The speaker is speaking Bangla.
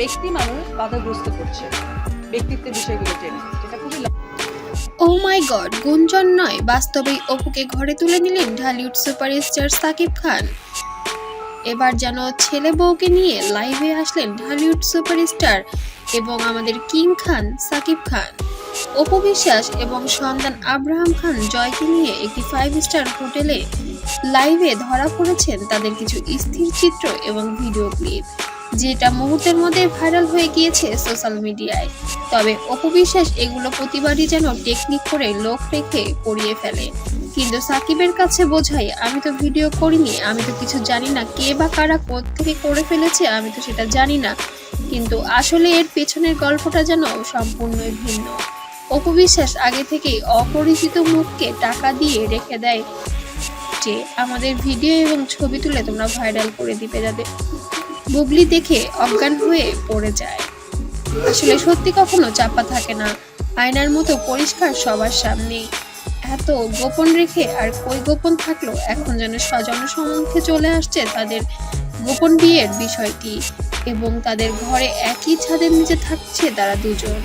ব্যক্তি মানুষ বাধাগ্রস্ত করছে। ব্যক্তিত্বের বিষয়গুলো টেনে যেটা খুবই ও মাই গড গুঞ্জন নয়। বাস্তবেই অপুকে ঘরে তুলে নিলেন ঢালিউড সুপারস্টার সাকিব খান। এবার যেন ছেলে বউকে নিয়ে লাইভে আসলেন ঢালিউড সুপারস্টার এবং আমাদের কিং খান সাকিব খান। অপু বিশ্বাস এবং সন্তান আব্রাহাম খান জয়কে নিয়ে একটি ফাইভ স্টার হোটেলে লাইভে ধরা পড়েছেন তাদের কিছু স্থির চিত্র এবং ভিডিও ক্লিপ। যেটা মুহূর্তের মধ্যে ভাইরাল হয়ে গিয়েছে সোশ্যাল মিডিয়ায় তবে অপু বিশ্বাস এগুলো প্রতিবারই যেন টেকনিক করে লোক রেখে করিয়ে ফেলে। কিন্তু সাকিবের কাছে বোঝাই, আমি তো ভিডিও করিনি, আমি তো কিছু জানি না কে বা কারা থেকে করে ফেলেছে, আমি তো সেটা জানি না। কিন্তু আসলে এর পেছনের গল্পটা যেন সম্পূর্ণই ভিন্ন। অপু বিশ্বাস আগে থেকেই অপরিচিত মুখকে টাকা দিয়ে রেখে দেয় যে, আমাদের ভিডিও এবং ছবি তুলে তোমরা ভাইরাল করে দিবে যাবে বুবলি দেখে অজ্ঞান হয়ে পড়ে যায়। আসলে সত্যি কখনো চাপা থাকে না। আয়নার মতো পরিষ্কার সবার সামনে এত গোপন রেখে আর কই গোপন থাকল, এখন যেন স্বজন সম্মুখে চলে আসছে তাদের গোপন বিয়ের বিষয়টি এবং তাদের ঘরে একই ছাদের নিচে থাকছে তারা দুজন।